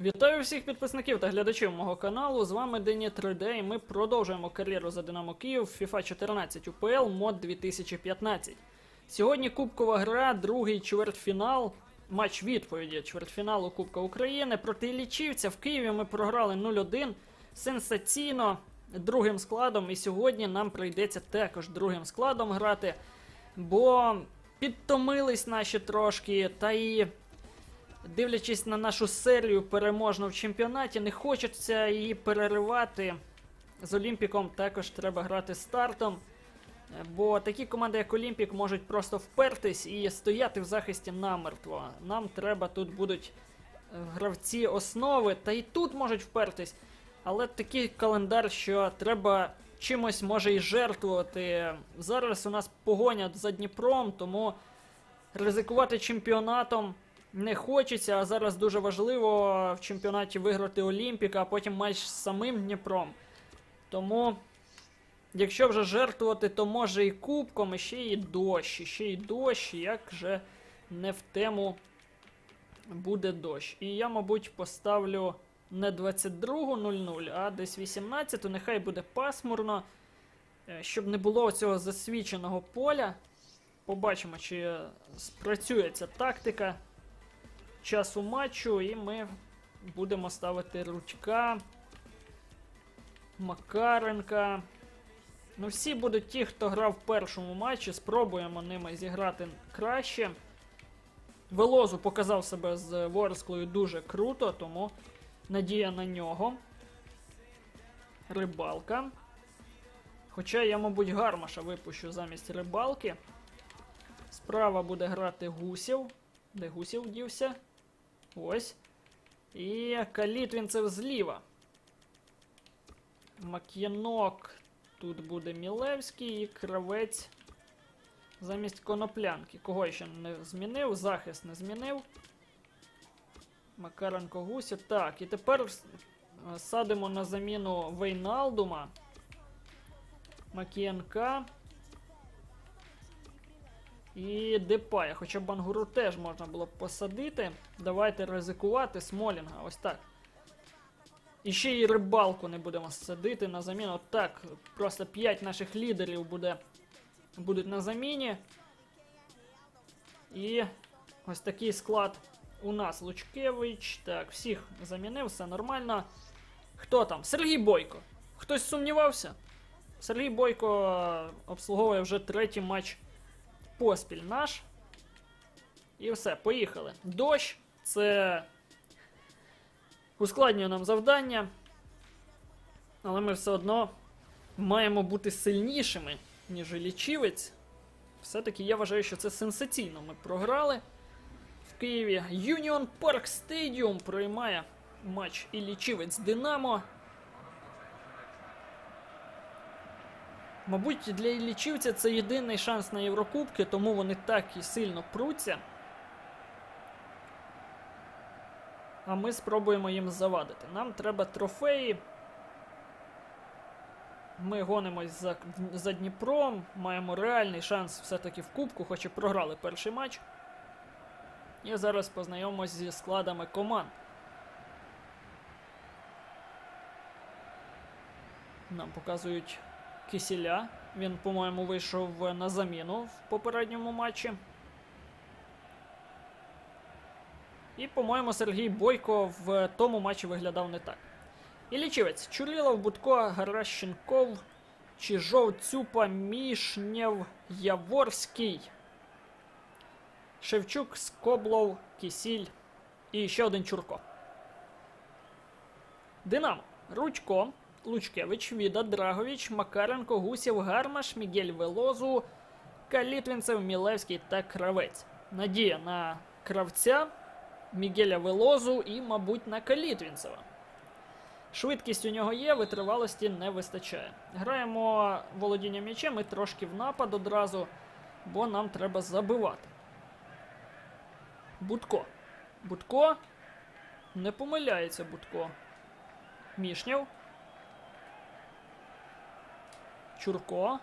Вітаю всіх підписників та глядачів мого каналу. З вами Дені 3D і ми продовжуємо кар'єру за Динамо Київ FIFA 14 УПЛ мод 2015. Сьогодні кубкова гра, другий чвертьфінал, матч відповіді чвертьфіналу Кубка України проти Іллічівця. В Києві ми програли 0-1 сенсаційно другим складом. І сьогодні нам прийдеться також другим складом грати, бо підтомились наші трошки, та і дивлячись на нашу серію переможну в чемпіонаті, не хочеться її переривати. З Олімпіком також треба грати стартом. Бо такі команди, як Олімпік, можуть просто впертись і стояти в захисті намертво. Нам треба тут будуть е, гравці основи, та і тут можуть впертись. Але такий календар, що треба чимось може і жертвувати. Зараз у нас погоня за Дніпром, тому ризикувати чемпіонатом не хочеться, а зараз дуже важливо в чемпіонаті виграти Олімпіка, а потім матч з самим Дніпром. Тому, якщо вже жертвувати, то може і кубком, і ще і дощ, і ще й дощ, як же не в тему буде дощ. І я, мабуть, поставлю не 22.00, а десь 18, нехай буде пасмурно, е, щоб не було цього засвіченого поля. Побачимо, чи спрацює ця тактика часу матчу, і ми будемо ставити Ручка, Макаренка. Ну, всі будуть ті, хто грав в першому матчі, спробуємо ними зіграти краще. Велозу показав себе з Ворсклою дуже круто, тому надія на нього. Рибалка. Хоча я, мабуть, гармаша випущу замість рибалки. Справа буде грати гусів. Де гусів дівся? Ось. І Калітвінцев зліва. Мак'янок. Тут буде Мілевський і кравець замість коноплянки. Кого ще не змінив? Захист не змінив. Макаренко Гусі. Так, і тепер садимо на заміну Вейналдума. Макієнка. І Депая. Хоча Бангуру теж можна було б посадити. Давайте ризикувати Смолінга. Ось так. І ще й рибалку не будемо садити на заміну. От так. Просто 5 наших лідерів буде, будуть на заміні. І ось такий склад у нас Лучкевич. Так, всіх замінив, все нормально. Хто там? Сергій Бойко. Хтось сумнівався? Сергій Бойко е, обслуговує вже третій матч поспіль наш. І все, поїхали. Дощ це ускладнює нам завдання. Але ми все одно маємо бути сильнішими, ніж лічівець. Все-таки я вважаю, що це сенсаційно. Ми програли в Києві. Union Park Stadium приймає матч і лічівець Динамо. Мабуть, для Іллічівця це єдиний шанс на Єврокубки, тому вони так і сильно пруться. А ми спробуємо їм завадити. Нам треба трофеї. Ми гонимось за, за Дніпром, маємо реальний шанс все-таки в Кубку, хоч і програли перший матч. І зараз познайомимось зі складами команд. Нам показують Кисіля. Він, по-моєму, вийшов на заміну в попередньому матчі. І, по-моєму, Сергій Бойко в тому матчі виглядав не так. Ілічівець Чурілов, Будко, Гаращенков, Чижов, Цюпа, Мішнєв, Яворський, Шевчук, Скоблов, Кісіль і ще один Чурко. Динамо. Рудько, Лучкевич, Віда, Драгович, Макаренко, Гусєв, Гармаш, Мігель Велозу, Калітвінцев, Мілевський та Кравець. Надія на кравця, Мігеля Велозу і, мабуть, на Калітвінцева. Швидкість у нього є, витривалості не вистачає. Граємо володіння м'ячем і трошки в напад одразу, бо нам треба забивати. Будко. Будко. Не помиляється Будко. Мішнєв. Чурко.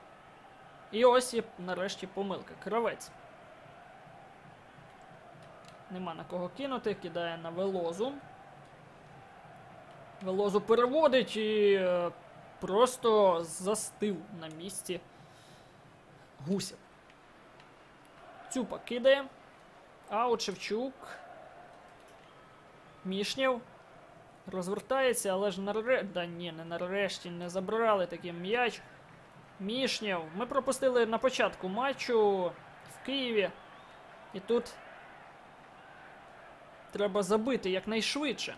І ось і нарешті помилка. Кравець. Нема на кого кинути, кидає на велозу. Велозу переводить і е, просто застив на місці Гусєв. Цюпа кидає. Аут Шевчук. Мішнєв. Розвертається, але ж наре... Да ні, не нарешті не забрали такий м'яч. Мішнєв. Ми пропустили на початку матчу в Києві. І тут треба забити якнайшвидше,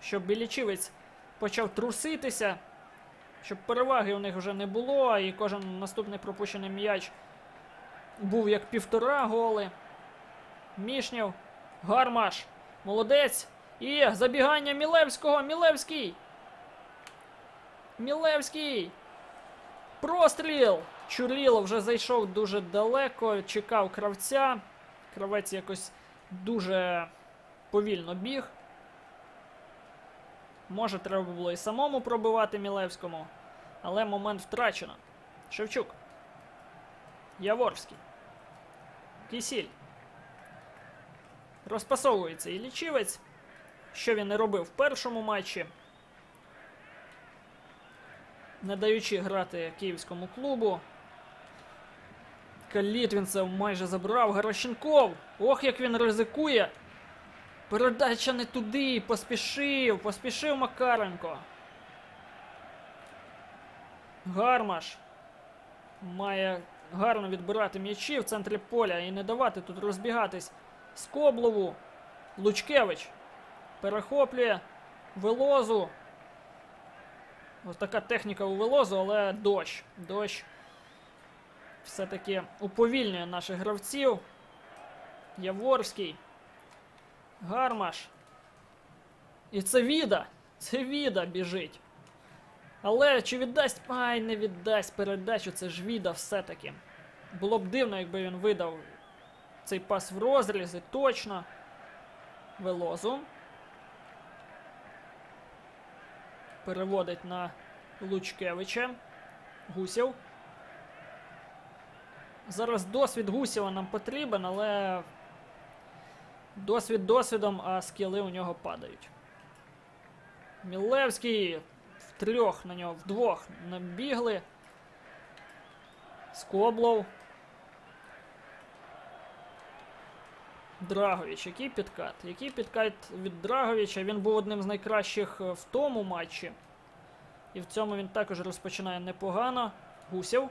щоб Білічівець почав труситися, щоб переваги у них вже не було, і кожен наступний пропущений м'яч був як півтора голи. Мішнєв. Гармаш. Молодець. І забігання Мілевського. Мілевський. Мілевський. Простріл! Чуріло вже зайшов дуже далеко, чекав кравця. Кравець якось дуже повільно біг. Може, треба було і самому пробивати Мілевському, але момент втрачено. Шевчук. Яворський. Кисіль. Розпасовується і лічівець. Що він не робив в першому матчі. Не даючи грати київському клубу. Калітвінцев майже забрав. Гаращенков. Ох, як він ризикує. Передача не туди. Поспішив. Поспішив Макаренко. Гармаш. Має гарно відбирати м'ячі в центрі поля і не давати тут розбігатись Скоблову. Лучкевич. Перехоплює Велозу. Ось така техніка у Велозу, але дощ. Дощ все-таки уповільнює наших гравців. Яворський. Гармаш. І це Віда. Це Віда біжить. Але чи віддасть. Ай, не віддасть передачу, це ж Віда все-таки. Було б дивно, якби він видав цей пас в розріз і точно. Велозу. Переводить на Лучкевича. Гусєв. Зараз досвід Гусєва нам потрібен, але досвід досвідом, а скіли у нього падають. Мілевський втрьох на нього вдвох набігли. Скоблов. Драгович, який підкат? Який підкат від Драговича? Він був одним з найкращих е, в тому матчі. І в цьому він також розпочинає непогано. Гусєв.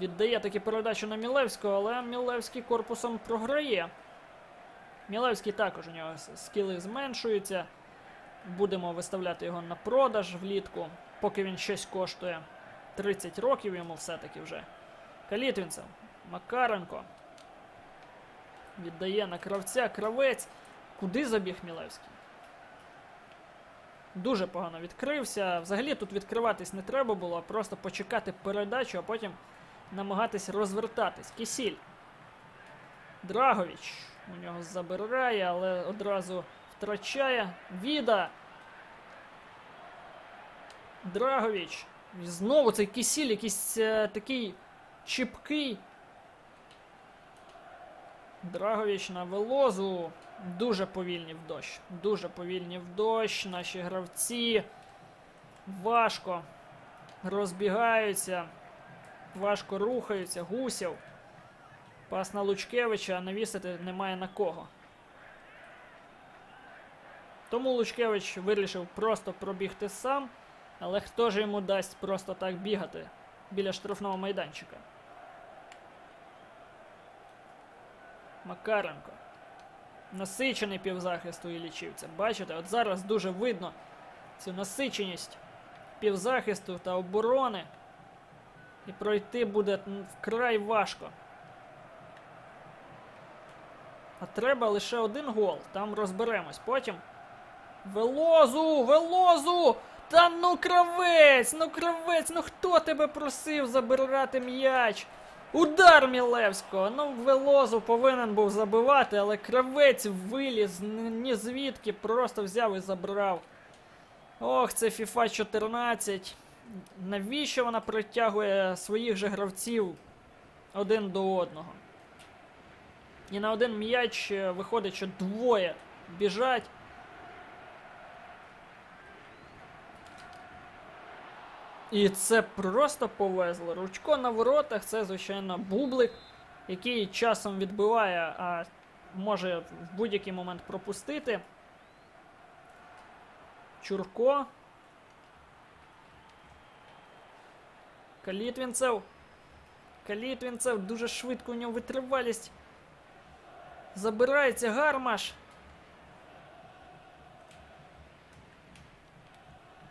Віддає таки передачу на Мілевського, але Мілевський корпусом програє. Мілевський також у нього скіли зменшуються. Будемо виставляти його на продаж влітку, поки він щось коштує. 30 років йому все-таки вже. Калітвінцев. Макаренко. Віддає на кравця. Кравець. Куди забіг Мілевський? Дуже погано відкрився. Взагалі тут відкриватись не треба було, а просто почекати передачу, а потім намагатись розвертатись. Кисіль. Драгович. У нього забирає, але одразу втрачає. Віда. Драгович. І знову цей кисіль, якийсь е, такий чіпкий. Драгович на велозу. Дуже повільні в дощ. Дуже повільні в дощ. Наші гравці. Важко розбігаються. Важко рухаються. Гусів. Пас на Лучкевича, а навісити немає на кого. Тому Лучкевич вирішив просто пробігти сам. Але хто ж йому дасть просто так бігати біля штрафного майданчика? Макаренко. Насичений півзахисту і лічивця. Бачите, от зараз дуже видно цю насиченість півзахисту та оборони. І пройти буде вкрай важко. А треба лише один гол. Там розберемось. Потім. Велозу! Велозу! Та ну кравець! Ну кравець! Ну хто тебе просив забирати м'яч? Удар Мілевського! Ну, Велозу повинен був забивати, але кравець виліз ні звідки, просто взяв і забрав. Ох, це FIFA 14. Навіщо вона притягує своїх же гравців один до одного? І на один м'яч виходить, що двоє біжать. І це просто повезло. Ручко на воротах це, звичайно, бублик, який часом відбиває, а може в будь-який момент пропустити. Чурко. Калітвінцев. Калітвінцев дуже швидко у нього витривалість. Забирається гармаш.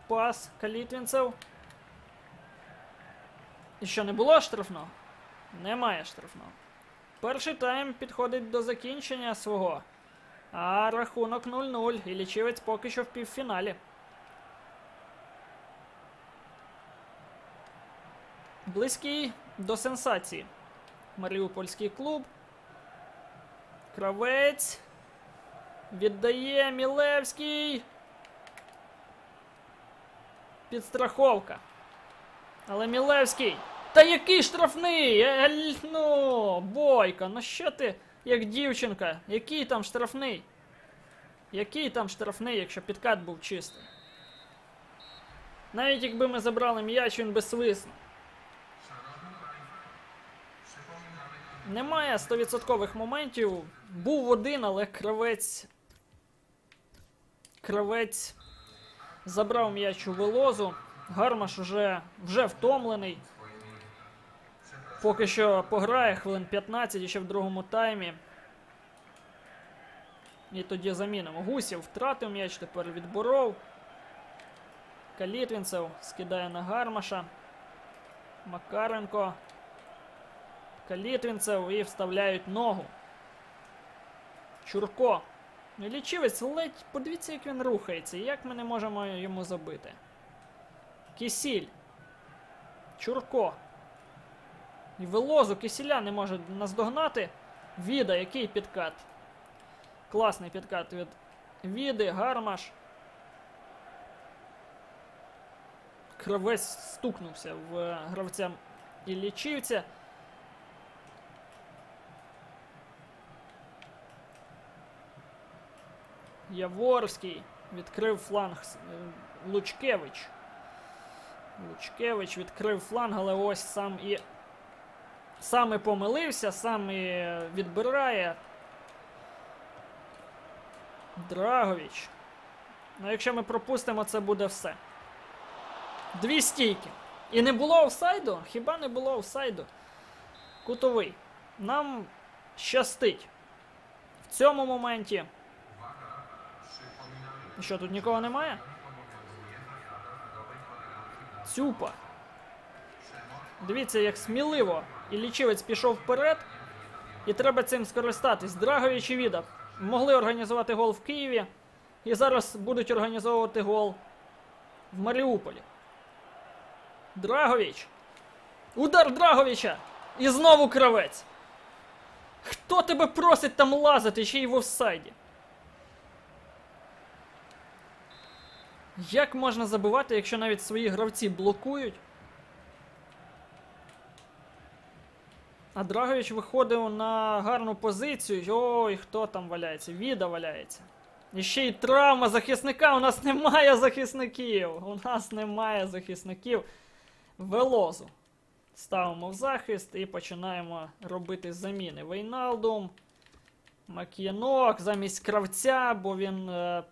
Пас Калітвінцев. І що не було штрафного? Немає штрафного. Перший тайм підходить до закінчення свого. А рахунок 0-0. І лічівець поки що в півфіналі. Близький до сенсації. Маріупольський клуб. Кравець. Віддає Мілевський. Підстраховка. Але Мілевський. Та який штрафний? Ель, ну, бойка, ну що ти, як дівчинка? Який там штрафний? Який там штрафний, якщо підкат був чистий? Навіть якби ми забрали м'яч, він би свиснув. Немає 100% моментів. Був один, але кравець. Кравець забрав м'яч у велозу. Гармаш уже, вже втомлений. Поки що пограє хвилин 15 ще в другому таймі. І тоді замінимо. Гусів втратив м'яч, тепер відборов. Калітвінцев скидає на Гармаша. Макаренко. Калітвінцев і вставляють ногу. Чурко. Лічівець ледь. Подивіться, як він рухається. Як ми не можемо йому забити. Кисіль. Чурко. І Велозу Кисіля не може наздогнати. Віда, який підкат. Класний підкат від Віди, Гармаш. Кравець стукнувся в гравця і лічівця. Яворський відкрив фланг е, Лучкевич. Лучкевич відкрив фланг, але ось сам і сам і помилився, сам і відбирає. Драгович. Ну, якщо ми пропустимо, це буде все. Дві стійки. І не було офсайду? Хіба не було офсайду? Кутовий. Нам щастить. В цьому моменті. Що, тут нікого немає? Цюпа. Дивіться, як сміливо. І лічівець пішов вперед. І треба цим скористатись. Драгович і Віда могли організувати гол в Києві. І зараз будуть організовувати гол в Маріуполі. Драгович. Удар Драговича! І знову кравець. Хто тебе просить там лазити ще й в офсайді? Як можна забивати, якщо навіть свої гравці блокують? А Драгович виходив на гарну позицію. Ой, хто там валяється? Віда валяється. І ще й травма захисника. У нас немає захисників. У нас немає захисників. Велозу. Ставимо в захист і починаємо робити заміни. Вейналдум. Мак'єнок замість кравця, бо він е,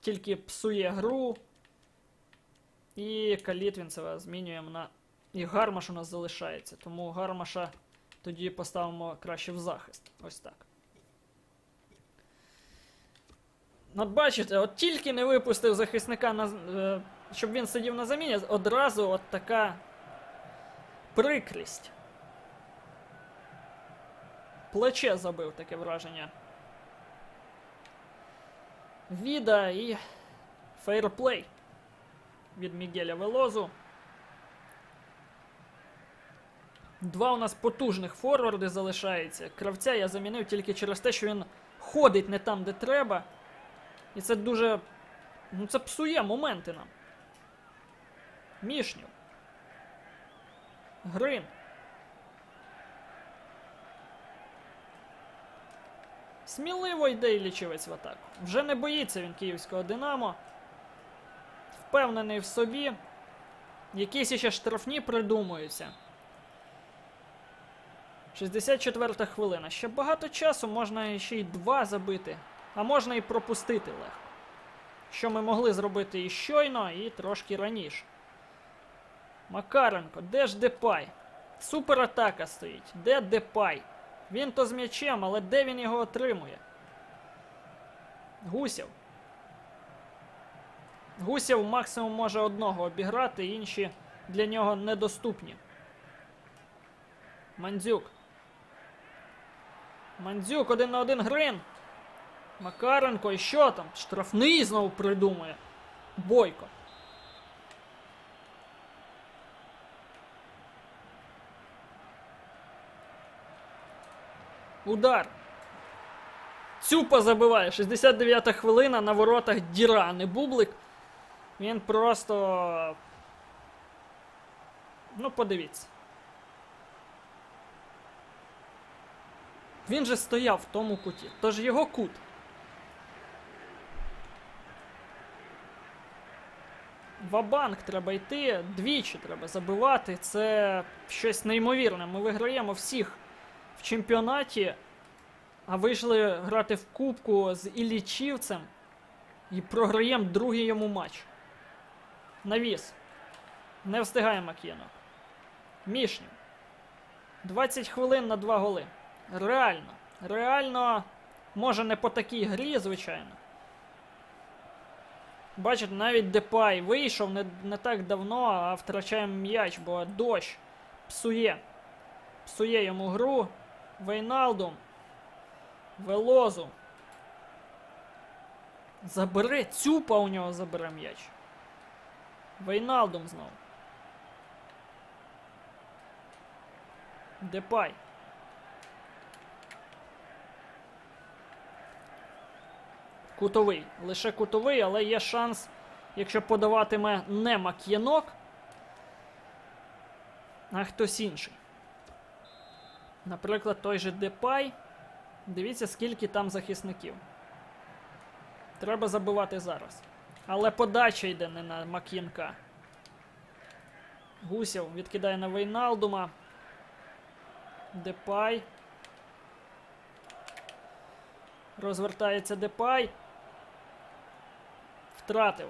тільки псує гру. І Калітвінцева змінюємо на. І Гармаш у нас залишається. Тому Гармаша тоді поставимо краще в захист. Ось так. От бачите, от тільки не випустив захисника, на, е, щоб він сидів на заміні, одразу от така прикрість. Плече забив таке враження. Віда і фейерплей від Мігеля Велозу. Два у нас потужних форварди залишається. Кравця я замінив тільки через те, що він ходить не там, де треба. І це дуже. Ну, це псує моменти нам. Мішнів. Грин. Сміливо йде і лічивець в атаку. Вже не боїться він київського Динамо. Впевнений в собі. Якісь ще штрафні придумуються. 64 хвилина. Ще багато часу, можна ще й два забити, а можна і пропустити легко. Що ми могли зробити і щойно, і трошки раніше. Макаренко, де ж Депай? Суператака стоїть. Де Депай? Він то з м'ячем, але де він його отримує? Гусєв. Гусєв максимум може одного обіграти, інші для нього недоступні. Мандзюк. Мандзюк один на один грин. Макаренко і що там? Штрафний знову придумує. Бойко. Удар. Цюпа забиває. 69-та хвилина на воротах Діра, не Бублик. Він просто. Ну, подивіться. Він же стояв в тому куті. Тож його кут. Вабанк треба йти, двічі треба забивати. Це щось неймовірне. Ми виграємо всіх в чемпіонаті, а вийшли грати в кубку з Іллічівцем і програємо другий йому матч. Навіс. Не встигає Мак'єнок. Мішнів. 20 хвилин на 2 голи. Реально. Реально, може не по такій грі, звичайно. Бачите, навіть Депай вийшов не, не так давно, а втрачаємо м'яч, бо дощ псує. Псує йому гру. Вейналдум. Велозу. Забере, цюпа у нього забере м'яч. Вейналдум знову. Депай. Кутовий. Лише кутовий, але є шанс, якщо подаватиме не Мак'єнок, а хтось інший. Наприклад, той же Депай. Дивіться, скільки там захисників. Треба забивати зараз. Але подача йде не на Мак'єнка. Гусєв відкидає на Вейналдума. Депай. Розвертається Депай. Втратив.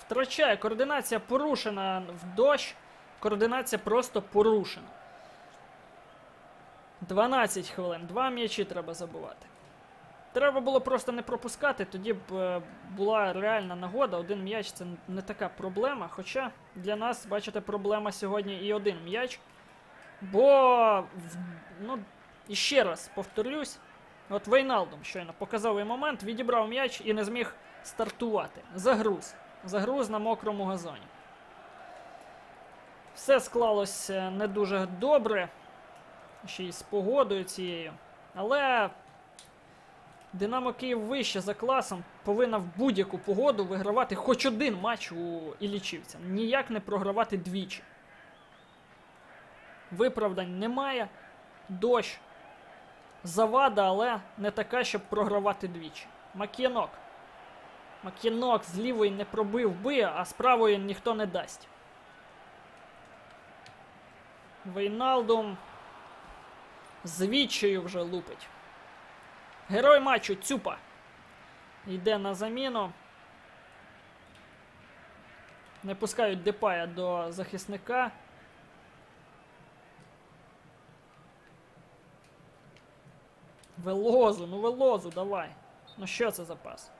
Втрачає. Координація порушена в дощ. Координація просто порушена. 12 хвилин. Два м'ячі треба забувати. Треба було просто не пропускати, тоді б е, була реальна нагода. Один м'яч це не така проблема. Хоча для нас, бачите, проблема сьогодні і один м'яч. Бо, ну, і ще раз повторюсь, от Вейналдум щойно показовий момент, відібрав м'яч і не зміг стартувати. Загруз. Загруз на мокрому газоні. Все склалося не дуже добре. Ще й з погодою цією. Але Динамо Київ вище за класом повинна в будь-яку погоду вигравати хоч один матч у Іллічівця. Ніяк не програвати двічі. Виправдань немає. Дощ. Завада, але не така, щоб програвати двічі. Мак'єнок. Мак'єнок з лівої не пробив би, а з правої ніхто не дасть. Вейналдум. З відчаю вже лупить. Герой матчу Цюпа. Йде на заміну. Не пускають Депая до захисника. Велозу, ну велозу, давай. Ну що це за пас?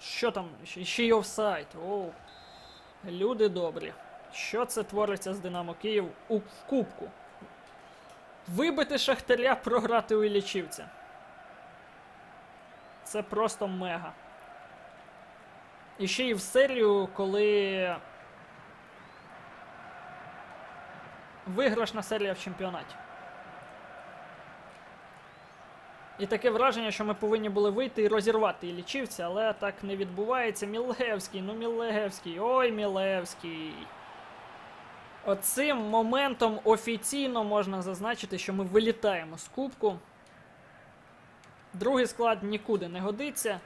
Що там? Ще й офсайд. Оу. Люди добрі. Що це твориться з Динамо Київ у кубку? Вибити Шахтаря програти у Іллічівця. Це просто мега. І ще й в серію, коли виграшна серія в чемпіонаті. І таке враження, що ми повинні були вийти і розірвати і але так не відбувається. Мілевський, ну Мілевський, ой Мілевський. Оцим моментом офіційно можна зазначити, що ми вилітаємо з кубку. Другий склад нікуди не годиться.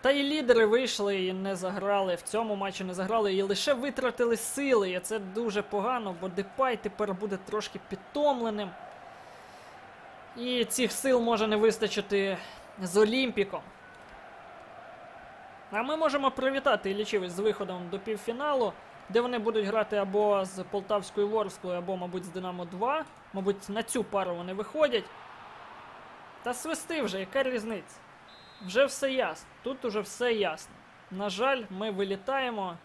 Та і лідери вийшли і не заграли. В цьому матчі не заграли і лише витратили сили. І це дуже погано, бо Депай тепер буде трошки підтомленим. І цих сил може не вистачити з Олімпіком. А ми можемо привітати Іллічівець з виходом до півфіналу, де вони будуть грати або з Полтавською Ворсклою, або, мабуть, з Динамо 2. Мабуть, на цю пару вони виходять. Та свисти вже, яка різниця? Вже все ясно. Тут уже все ясно. На жаль, ми вилітаємо.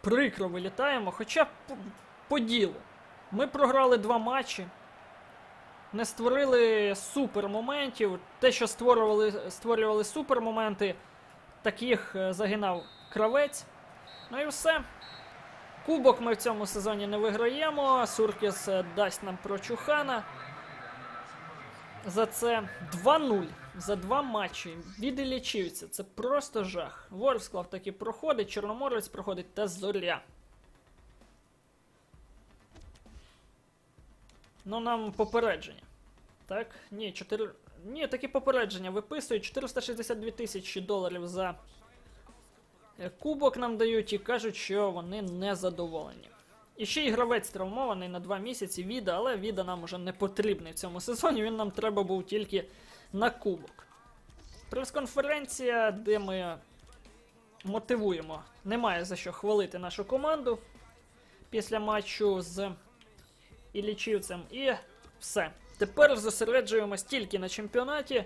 Прикро вилітаємо, хоча по, по ділу. Ми програли два матчі. Не створили супер моментів. Те, що створювали, створювали супер моменти, таких е, загинав кравець. Ну і все. Кубок ми в цьому сезоні не виграємо. Суркіс е, дасть нам прочухана. За це 2-0 за два матчі від Іллічівця. Це просто жах. Ворсклав таки проходить, Чорноморець проходить та Зоря. Ну, нам попередження. Так? Ні, 4... Ні, такі попередження виписують. 462 тисячі доларів за е, кубок нам дають і кажуть, що вони не задоволені. І ще й гравець травмований на два місяці Віда, але Віда нам уже не потрібний в цьому сезоні. Він нам треба був тільки на кубок. Прес-конференція, де ми мотивуємо. Немає за що хвалити нашу команду після матчу з Іллічівцем. І все. Тепер зосереджуємось тільки на чемпіонаті.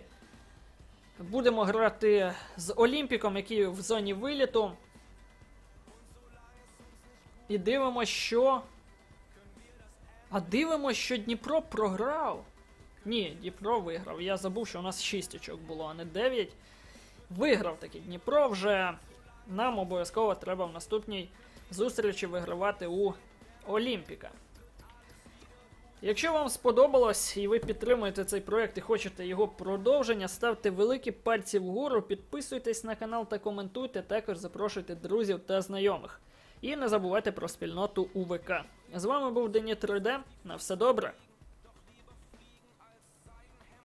Будемо грати з Олімпіком, який в зоні виліту. І дивимося, що. А дивимося, що Дніпро програв. Ні, Дніпро виграв. Я забув, що у нас 6 очок було, а не 9. Виграв таки Дніпро вже. Нам обов'язково треба в наступній зустрічі вигравати у Олімпіка. Якщо вам сподобалось і ви підтримуєте цей проект і хочете його продовження, ставте великі пальці вгору, підписуйтесь на канал та коментуйте, також запрошуйте друзів та знайомих. І не забувайте про спільноту УВК. З вами був Дені 3D. На все добре.